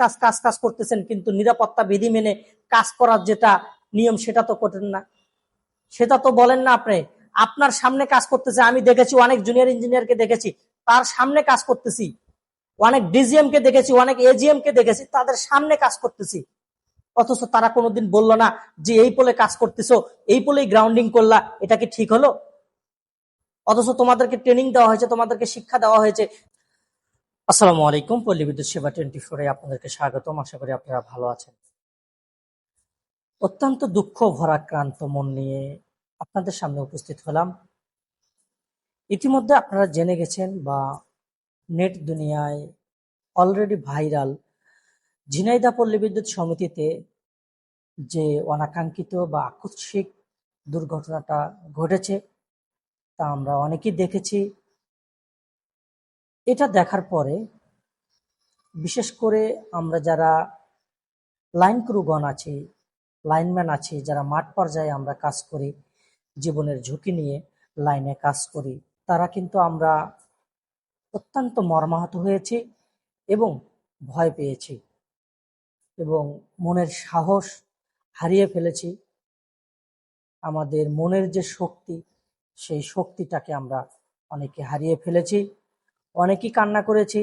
কাজ কাজ কাজ করতেছেন, কিন্তু নিরাপত্তা বিধি মেনে কাজ করার যেটা নিয়ম, সেটা তো করেন না। সেটা তো বলেন না আপনি। আপনার সামনে কাজ করতেছে, আমি দেখেছি, অনেক জুনিয়র ইঞ্জিনিয়ারকে দেখেছি, তার সামনে কাজ করতেছি। অনেক ডিজিএম কে দেখেছি, অনেক এজিএম কে দেখেছি, তাদের সামনে কাজ করতেছি। অথচ তারা কোনোদিন বলল না যে, এই পোলে কাজ করতেছো, এই পোলেই গ্রাউন্ডিং করলা, এটা কি ঠিক হলো? অথচ তোমাদেরকে ট্রেনিং দেওয়া হয়েছে, তোমাদেরকে শিক্ষা দেওয়া হয়েছে আসসালামু আলাইকুম পল্লী বিদ্যুৎ সেবা টোয়েন্টি ফোরে আপনাদেরকে স্বাগতম। আশা করি আপনারা ভালো আছেন। অত্যন্ত দুঃখ, ভরাক্রান্ত মন নিয়ে আপনাদের সামনে উপস্থিত হলাম। ইতিমধ্যে আপনারা জেনে গেছেন বা নেট দুনিয়ায় অলরেডি ভাইরাল ঝিনাইদা পল্লী বিদ্যুৎ সমিতিতে যে অনাকাঙ্ক্ষিত বা আকস্মিক দুর্ঘটনাটা ঘটেছে, তা আমরা অনেকেই দেখেছি। এটা দেখার পরে, বিশেষ করে আমরা যারা লাইন ক্রুগণ আছি লাইনম্যান আছি, যারা মাঠ পর্যায়ে আমরা কাজ করি, জীবনের ঝুঁকি নিয়ে লাইনে কাজ করি, তারা কিন্তু আমরা অত্যন্ত মর্মাহত হয়েছি এবং ভয় পেয়েছি এবং মনের সাহস হারিয়ে ফেলেছি। আমাদের মনের যে শক্তি, সেই শক্তিটাকে আমরা অনেকে হারিয়ে ফেলেছি। অনেকেই কান্না করেছি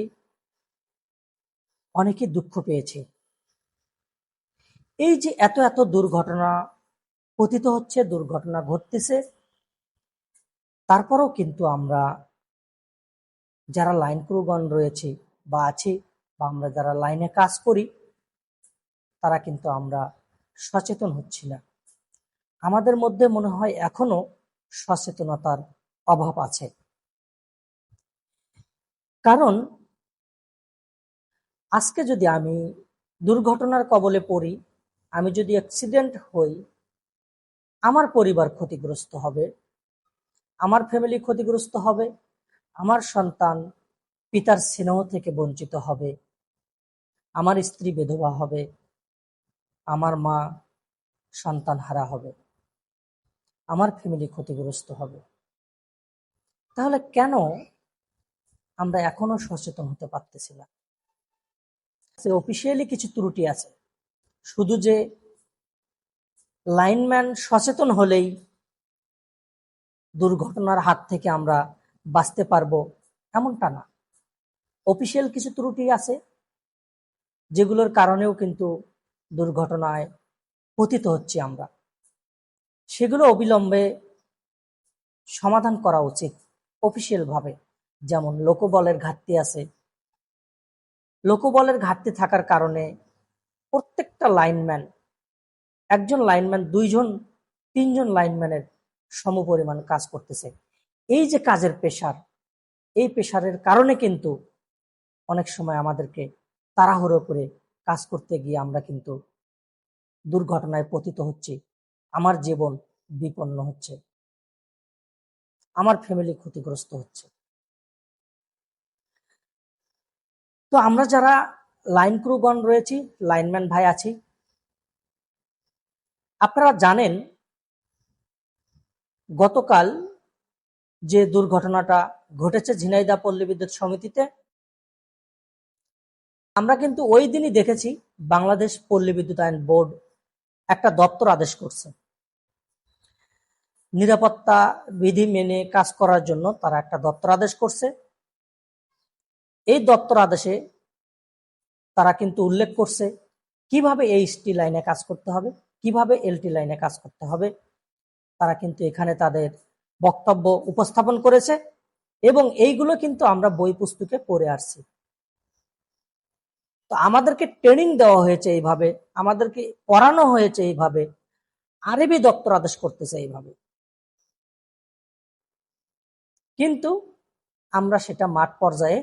অনেকে দুঃখ পেয়েছি। এই যে এত এত দুর্ঘটনা, পতিত হচ্ছে, দুর্ঘটনা ঘটতেছে, তারপরেও কিন্তু আমরা যারা লাইন ক্রুগণ রয়েছে বা আছে বা আমরা যারা লাইনে কাজ করি, তারা কিন্তু আমরা সচেতন হচ্ছি না। আমাদের মধ্যে মনে হয় এখনও সচেতনতার অভাব আছে। কারণ আজকে যদি আমি দুর্ঘটনার কবলে পড়ি, আমি যদি অ্যাক্সিডেন্ট হই, আমার পরিবার ক্ষতিগ্রস্ত হবে, আমার ফ্যামিলি ক্ষতিগ্রস্ত হবে, আমার সন্তান পিতার স্নেহ থেকে বঞ্চিত হবে, আমার স্ত্রী বেধবা হবে, আমার মা সন্তান হারা হবে, আমার ফ্যামিলি ক্ষতিগ্রস্ত হবে। তাহলে কেন আমরা এখনও সচেতন হতে পারতেছি না। অফিসিয়ালি কিছু ত্রুটি আছে। শুধু যে লাইনম্যান সচেতন হলেই দুর্ঘটনার হাত থেকে আমরা বাঁচতে পারব এমনটা না। অফিসিয়াল কিছু ত্রুটি আছে, যেগুলোর কারণেও কিন্তু দুর্ঘটনায় পতিত হচ্ছি আমরা। সেগুলো অবিলম্বে সমাধান করা উচিত অফিসিয়াল ভাবে। যেমন লোকবলের ঘাটতি আছে। লোকবলের ঘাটতি থাকার কারণে প্রত্যেকটা লাইনম্যান, একজন লাইনম্যান, দুইজন, তিনজন লাইনম্যানের সমপরিমাণ কাজ করতেছে। এই যে কাজের পেশার, এই পেশারের কারণে কিন্তু অনেক সময় আমাদেরকে তাড়াহুড়ো করে কাজ করতে গিয়ে আমরা কিন্তু দুর্ঘটনায় পতিত হচ্ছি। আমার জীবন বিপন্ন হচ্ছে। আমার ফ্যামিলি ক্ষতিগ্রস্ত হচ্ছে। তো আমরা যারা লাইন ক্রুগণ রয়েছি লাইনম্যান ভাই আছি, আপনারা জানেন গতকাল যে দুর্ঘটনাটা ঘটেছে ঝিনাইদা পল্লী বিদ্যুৎ সমিতিতে, আমরা কিন্তু ওই দিনই দেখেছি বাংলাদেশ পল্লী বিদ্যুৎ আইন বোর্ড একটা দপ্তর আদেশ করছে। নিরাপত্তা বিধি মেনে কাজ করার জন্য তারা একটা দপ্তর আদেশ করছে। এই দপ্তর আদেশে তারা কিন্তু উল্লেখ করছে কীভাবে এই স্টি লাইনে কাজ করতে হবে, কীভাবে এলটি লাইনে কাজ করতে হবে। তারা কিন্তু এখানে তাদের বক্তব্য উপস্থাপন করেছে এবং এইগুলো কিন্তু আমরা বই পুস্তকে পড়ে আসছি। তো আমাদেরকে ট্রেনিং দেওয়া হয়েছে এইভাবে, আমাদেরকে পড়ানো হয়েছে এইভাবে, আরবি দপ্তর আদেশ করতেছে এইভাবে। কিন্তু আমরা সেটা মাঠ পর্যায়ে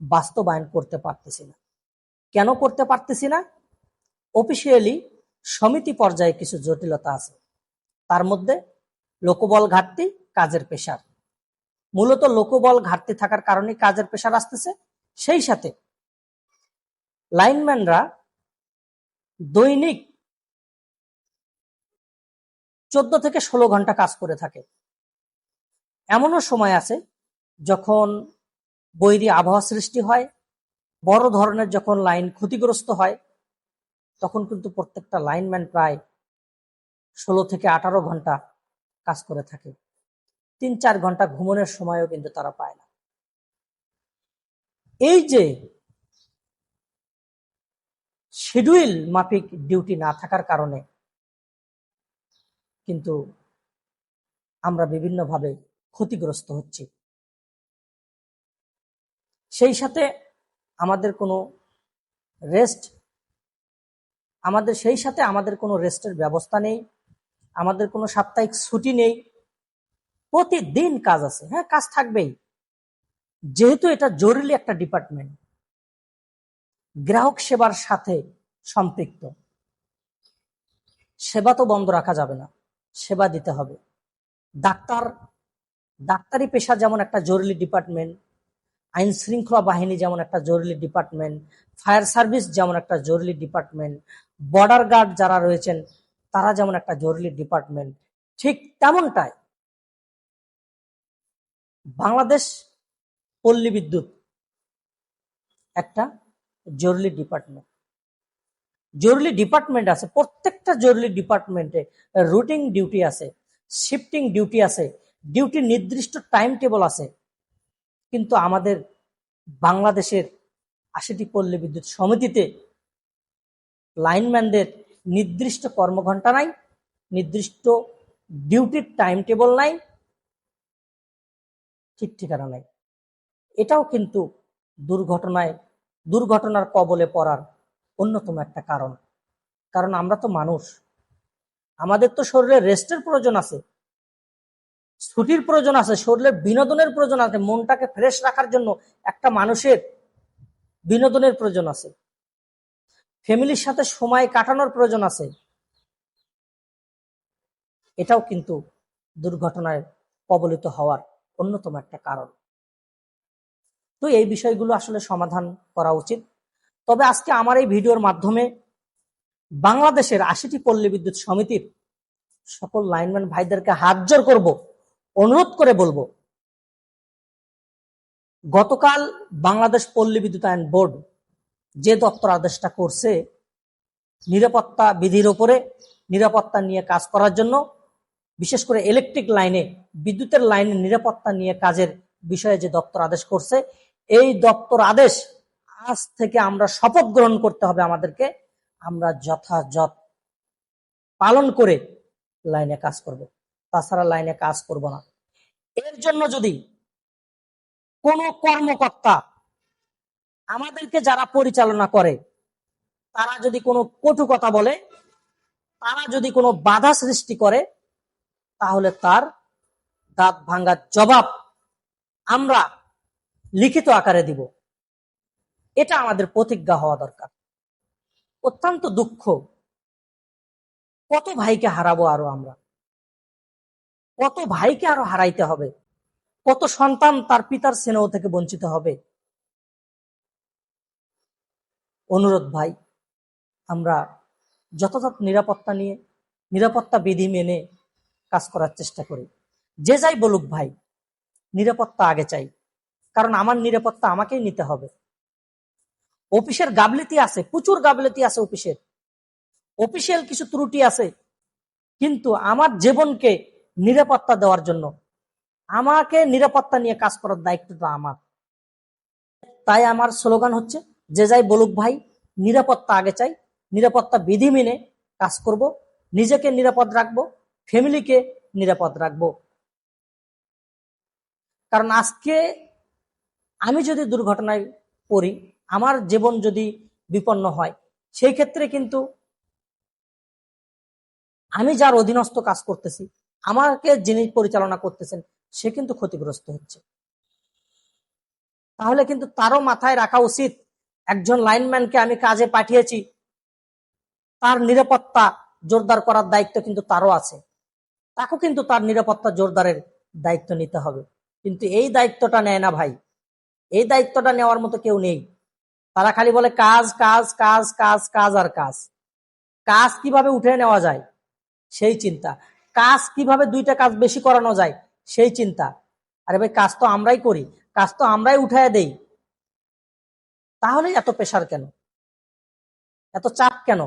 বাস্তবায়ন করতে পারতেছি না। কেন করতে পারতেছি না? অফিসিয়ালি সমিতি পর্যায়ে কিছু জটিলতা আছে। তার মধ্যে লোকবল ঘাটতি, কাজের পেশার। মূলত লোকবল ঘাটতি থাকার কারণে কাজের পেশার আসতেছে। সেই সাথে লাইনম্যানরা দৈনিক চোদ্দ থেকে ষোলো ঘণ্টা কাজ করে থাকে। এমনও সময় আছে যখন বৈরী আবহাওয়া সৃষ্টি হয়, বড় ধরনের যখন লাইন ক্ষতিগ্রস্ত হয়, তখন কিন্তু প্রত্যেকটা লাইনম্যান প্রায় ষোলো থেকে আঠারো ঘণ্টা কাজ করে থাকে। তিন চার ঘণ্টা ঘুমনের সময়ও কিন্তু তারা পায় না। এই যে শিডিউল মাফিক ডিউটি না থাকার কারণে কিন্তু আমরা বিভিন্নভাবে ক্ষতিগ্রস্ত হচ্ছি। সেই সাথে আমাদের কোনো রেস্ট আমাদের সেই সাথে আমাদের কোনো রেস্টের ব্যবস্থা নেই, আমাদের কোনো সাপ্তাহিক ছুটি নেই। প্রতিদিন কাজ আছে হ্যাঁ কাজ থাকবেই। যেহেতু এটা জরুরি একটা ডিপার্টমেন্ট গ্রাহক সেবার সাথে সম্পৃক্ত। সেবা তো বন্ধ রাখা যাবে না, সেবা দিতে হবে। ডাক্তার, ডাক্তারি পেশা যেমন একটা জরুরি ডিপার্টমেন্ট আইন শৃঙ্খলা বাহিনী যেমন একটা জরুরি ডিপার্টমেন্ট ফায়ার সার্ভিস যেমন একটা জরুরি ডিপার্টমেন্ট বর্ডার গার্ড যারা রয়েছেন তারা যেমন একটা জরুরি ডিপার্টমেন্ট ঠিক তেমনটাই বাংলাদেশ পল্লী বিদ্যুৎ একটা জরুরি ডিপার্টমেন্ট জরুরি ডিপার্টমেন্ট আছে, প্রত্যেকটা জরুরি ডিপার্টমেন্টে রুটিং ডিউটি আছে শিফটিং ডিউটি আছে ডিউটি নির্দিষ্ট টাইম টেবল আছে। কিন্তু আমাদের বাংলাদেশের আশিটি পল্লী বিদ্যুৎ সমিতিতে লাইনম্যানদের নির্দিষ্ট কর্মঘণ্টা নাই, নির্দিষ্ট ডিউটির টাইম টেবল নাই, ঠিক ঠিকানা নাই। এটাও কিন্তু দুর্ঘটনায়, দুর্ঘটনার কবলে পড়ার অন্যতম একটা কারণ। কারণ আমরা তো মানুষ, আমাদের তো শরীরে রেস্টের প্রয়োজন আছে। ছুটির প্রয়োজন আছে, শরীরের বিনোদনের প্রয়োজন আছে, মনটাকে ফ্রেশ রাখার জন্য একটা মানুষের বিনোদনের প্রয়োজন আছে। ফ্যামিলির সাথে সময় কাটানোর প্রয়োজন আছে। এটাও কিন্তু দুর্ঘটনায় কবলিত হওয়ার অন্যতম একটা কারণ। তো এই বিষয়গুলো আসলে সমাধান করা উচিত। তবে আজকে আমার এই ভিডিওর মাধ্যমে বাংলাদেশের আশিটি পল্লী বিদ্যুৎ সমিতির সকল লাইনম্যান ভাইদেরকে হাত জোর করব। অনুরোধ করে বলব, গতকাল বাংলাদেশ পল্লী বিদ্যুৎ আইন বোর্ড যে দপ্তর আদেশটা করছে, নিরাপত্তা বিধির ওপরে নিরাপত্তা নিয়ে কাজ করার জন্য, বিশেষ করে ইলেকট্রিক লাইনে বিদ্যুতের লাইনে নিরাপত্তা নিয়ে কাজের বিষয়ে যে দপ্তর আদেশ করছে, এই দপ্তর আদেশ আজ থেকে আমরা শপথ গ্রহণ করতে হবে আমাদেরকে, আমরা যথাযথ পালন করে লাইনে কাজ করব। তাছাড়া লাইনে কাজ করব না। এর জন্য যদি কোন কর্মকর্তা আমাদেরকে যারা পরিচালনা করে, তারা যদি কোনো কটু কথা বলে, তারা যদি কোনো বাধা সৃষ্টি করে, তাহলে তার দাঁত ভাঙ্গার জবাব আমরা লিখিত আকারে দিব। এটা আমাদের প্রতিজ্ঞা হওয়া দরকার। অত্যন্ত দুঃখ। কত ভাইকে হারাবো আরও আমরা? কত ভাইকে আরও হারাইতে হবে? কত সন্তান তার পিতার স্নেহ থেকে বঞ্চিত হবে? অনুরোধ ভাই, আমরা যথাযথ নিরাপত্তা নিয়ে, নিরাপত্তা বিধি মেনে কাজ করার চেষ্টা করি। যে যাই বলুক ভাই, নিরাপত্তা আগে চাই। কারণ আমার নিরাপত্তা আমাকেই নিতে হবে। অফিসের গাবলিতি আছে, প্রচুর গাবলিতি আছে অফিসের। অফিসিয়াল কিছু ত্রুটি আছে, কিন্তু আমার জীবনকে নিরাপত্তা দেওয়ার জন্য। আমাকে নিরাপত্তা নিয়ে কাজ করার দায়িত্বটা আমার। তাই আমার স্লোগান হচ্ছে, যে যাই বলুক ভাই, নিরাপত্তা আগে চাই, নিরাপত্তা বিধি মেনে কাজ করব, নিজেকে নিরাপদ রাখব, ফ্যামিলিকে নিরাপদ রাখব। কারণ আজকে আমি যদি দুর্ঘটনায় পড়ি, আমার জীবন যদি বিপন্ন হয়, সেই ক্ষেত্রে কিন্তু আমি যার অধীনস্থ কাজ করতেছি আমাকে যিনি পরিচালনা করতেছেন, সে কিন্তু ক্ষতিগ্রস্ত হচ্ছে। তাহলে কিন্তু তারও মাথায় রাখা উচিত, একজন লাইনম্যানকে আমি কাজে পাঠিয়েছি, তার নিরাপত্তা জোরদার করার দায়িত্ব কিন্তু তারও আছে। তাকেও কিন্তু তার নিরাপত্তা জোরদারের দায়িত্ব নিতে হবে। কিন্তু এই দায়িত্বটা নেয় না ভাই। এই দায়িত্বটা নেওয়ার মতো কেউ নেই। তারা খালি বলে কাজ কাজ কাজ কাজ কাজ আর কাজ। কাজ কীভাবে উঠে নেওয়া যায়? সেই চিন্তা। কাজ কীভাবে দুইটা কাজ বেশি করানো যায়, সেই চিন্তা। আরে ভাই, কাজ তো আমরাই করি, কাজ তো আমরাই উঠায় দেই। তাহলে এত প্রেশার কেন? এত চাপ কেন?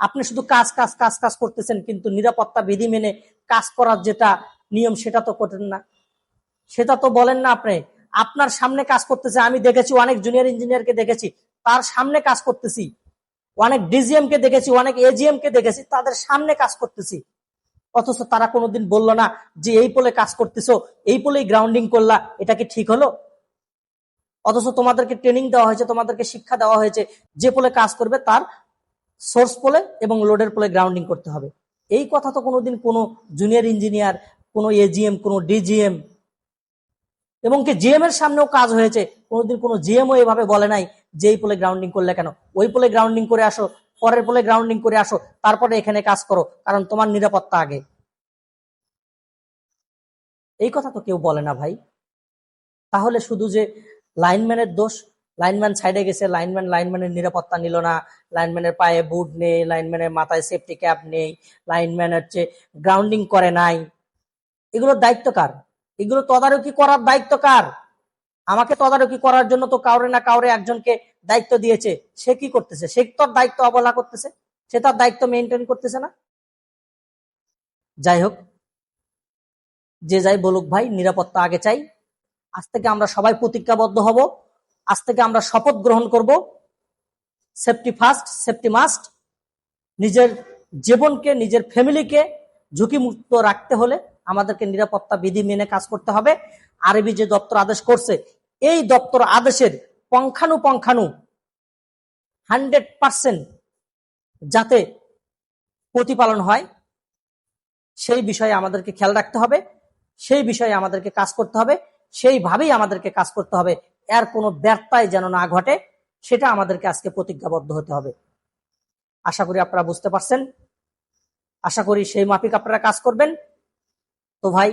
আপনি শুধু কাজ কাজ কাজ কাজ করতেছেন, কিন্তু নিরাপত্তা বিধি মেনে কাজ করার যেটা নিয়ম, সেটা তো করেন না। সেটা তো বলেন না আপনি। আপনার সামনে কাজ করতেছে, আমি দেখেছি, অনেক জুনিয়র ইঞ্জিনিয়ারকে দেখেছি, তার সামনে কাজ করতেছি। অনেক ডিজিএম কে দেখেছি, অনেক এজিএম কে দেখেছি, তাদের সামনে কাজ করতেছি। অথচ তারা কোনোদিন বলল না যে এই পোলে কাজ করতেছো, এই পোলেই গ্রাউন্ডিং করলা, এটা কি ঠিক হলো? অথচ তোমাদেরকে ট্রেনিং দেওয়া হয়েছে, তোমাদেরকে শিক্ষা দেওয়া হয়েছে, যে পোলে কাজ করবে তার সোর্স পোলে এবং লোডের পোলে গ্রাউন্ডিং করতে হবে। এই কথা তো কোনোদিন কোনো জুনিয়র ইঞ্জিনিয়ার কোনো এজিএম কোনো ডিজিএম এবং কি জিএম এর সামনেও কাজ হয়েছে, কোনোদিন কোনো জিএমও এভাবে বলে নাই যে এই পোলে গ্রাউন্ডিং করলে কেন? ওই পোলে গ্রাউন্ডিং করে আসো পরের বলে গ্রাউন্ডিং করে আসো, তারপরে এখানে কাজ করো, কারণ তোমার নিরাপত্তা আগে। এই কথা তো কেউ বলে না ভাই। তাহলে শুধু যে লাইনম্যানের দোষ লাইনম্যান সাইডে গেছে লাইনম্যান লাইনম্যানের নিরাপত্তা নিল না লাইনম্যানের পায়ে বুট নেই লাইনম্যানের মাথায় সেফটি ক্যাপ নেই লাইনম্যান হচ্ছে গ্রাউন্ডিং করে নাই। এগুলোর দায়িত্ব কার? এগুলো তদারকি করার দায়িত্ব কার? আমাকে তদারকি করার জন্য তো কাউরে না কাউরে একজনকে দায়িত্ব দিয়েছে, সে কি করতেছে? সে তার দায়িত্ব অবহেলা করতেছে? সে তার দায়িত্ব মেনটেন করতেছে না? যাই হোক, যে যাই বলুক ভাই, নিরাপত্তা আগে চাই। আজ থেকে আমরা সবাই প্রতিজ্ঞাবদ্ধ হব। আজ থেকে আমরা শপথ গ্রহণ করব। সেফটি ফার্স্ট সেফটি মাস্ট নিজের জীবনকে, নিজের ফ্যামিলিকে ঝুঁকিমুক্ত রাখতে হলে আমাদেরকে নিরাপত্তা বিধি মেনে কাজ করতে হবে। আরবি যে দপ্তর আদেশ করছে, এই দপ্তর আদেশের পঙ্খানু হান্ড্রেড পার্সেন্ট যাতে প্রতিপালন হয়, সেই বিষয়ে আমাদেরকে খেয়াল রাখতে হবে, সেই বিষয়ে আমাদেরকে কাজ করতে হবে, সেইভাবেই আমাদেরকে কাজ করতে হবে। এর কোনো ব্যর্থায় যেন না ঘটে, সেটা আমাদেরকে আজকে প্রতিজ্ঞাবদ্ধ হতে হবে। আশা করি আপনারা বুঝতে পারছেন। আশা করি সেই মাফিক আপনারা কাজ করবেন। তো ভাই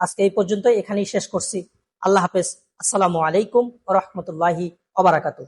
আজকে এই পর্যন্ত এখানেই শেষ করছি। আল্লাহ হাফেজ। আসসালামু আলাইকুম রহমতুল্লাহি অবরাকাতু